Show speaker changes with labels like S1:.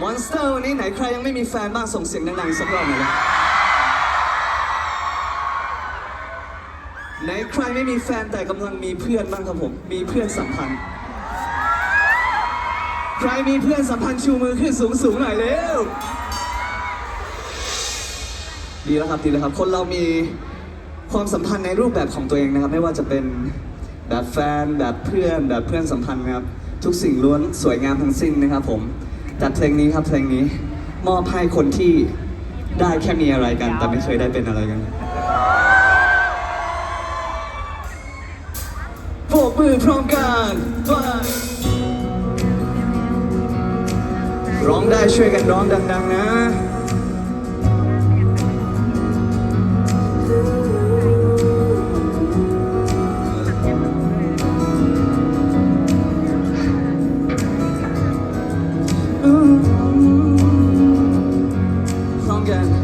S1: มอนสเตอร์วันนี้ไหนใครยังไม่มีแฟนบ้างส่งเสียงดังๆสักรอบหน่อยเลยไหนใครไม่มีแฟนแต่กำลังมีเพื่อนบ้างครับผมมีเพื่อนสัมพันธ์ ใครมีเพื่อนสัมพันธ์ชูมือขึ้นสูงๆหน่อยเร็วดีแล้วครับดีแล้วครับ คนเรามีความสัมพันธ์ในรูปแบบของตัวเองนะครับ ไม่ว่าจะเป็นแบบแฟนแบบเพื่อนแบบเพื่อนสัมพันธ์นะครับ ทุกสิ่งล้วนสวยงามทั้งสิ้นนะครับผม จัดเพลงนี้ครับเพลงนี้ มอบให้คนที่ได้แค่มีอะไรกัน แต่ไม่เคยได้เป็นอะไรกันโบกมือพร้อมกันวันร้องได้ช่วยกันร้องดัง ๆ นะ พ